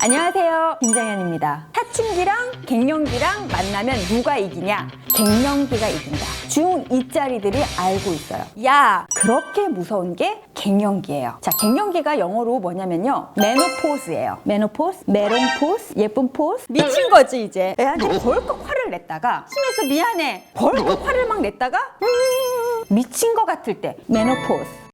안녕하세요. 김정현입니다. 사춘기랑 갱년기랑 만나면 누가 이기냐? 갱년기가 이긴다. 중2짜리들이 알고 있어요. 야, 그렇게 무서운 게 갱년기예요. 자, 갱년기가 영어로 뭐냐면요. 메노포스예요. 메노포스, 메론포스, 예쁜 포스. 미친 거지, 이제. 애한테 벌컥 화를 냈다가 심해서 미안해. 벌컥 화를 막 냈다가 음, 미친 거 같을 때 메노포스.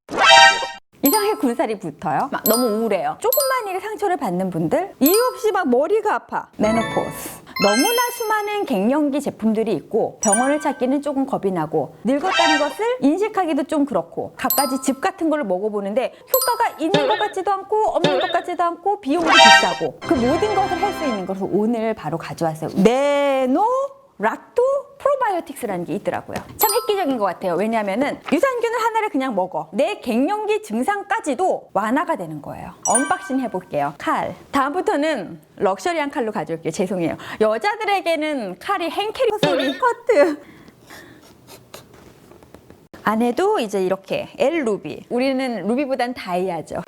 이상하게 군살이 붙어요. 막 너무 우울해요. 조금만 일에 상처를 받는 분들, 이유 없이 막 머리가 아파. 메노포스. 너무나 수많은 갱년기 제품들이 있고 병원을 찾기는 조금 겁이 나고 늙었다는 것을 인식하기도 좀 그렇고 갖가지 즙 같은 걸 먹어보는데 효과가 있는 것 같지도 않고 없는 것 같지도 않고 비용도 비싸고 그 모든 것을 할 수 있는 것을 오늘 바로 가져왔어요. 네노 락토 프로바이오틱스라는 게 있더라고요. 참 획기적인 것 같아요. 왜냐하면은 유산균을 하나를 그냥 먹어. 내 갱년기 증상까지도 완화가 되는 거예요. 언박싱 해볼게요. 칼. 다음부터는 럭셔리한 칼로 가져올게요. 죄송해요. 여자들에게는 칼이 행캐리 소리 커트. 안에도 이제 이렇게 L 루비. 우리는 루비보단 다이아죠.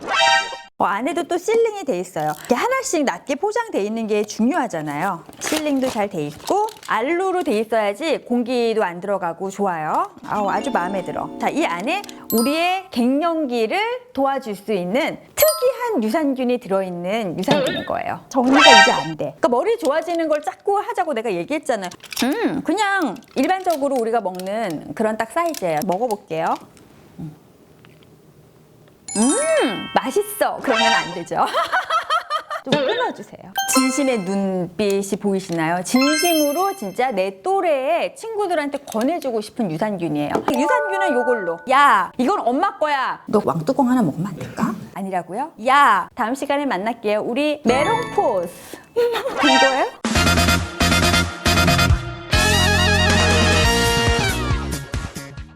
어, 안에도 또 실링이 돼 있어요. 이게 하나씩 낮게 포장돼 있는 게 중요하잖아요. 실링도 잘 돼 있고 알루로 돼 있어야지 공기도 안 들어가고 좋아요. 아우, 아주 마음에 들어. 자, 이 안에 우리의 갱년기를 도와줄 수 있는 특이한 유산균이 들어있는 유산균인 거예요. 정리가 이제 안 돼. 그러니까 머리 좋아지는 걸 자꾸 하자고 내가 얘기했잖아요. 음, 그냥 일반적으로 우리가 먹는 그런 딱 사이즈예요. 먹어볼게요. 음, 맛있어. 그러면 안 되죠. 좀 끊어주세요. 진심의 눈빛이 보이시나요? 진심으로 진짜 내 또래의 친구들한테 권해주고 싶은 유산균이에요. 유산균은 요걸로. 야, 이건 엄마 거야. 너 왕뚜껑 하나 먹으면 안 될까? 아니라고요? 야, 다음 시간에 만날게요. 우리 메론포스.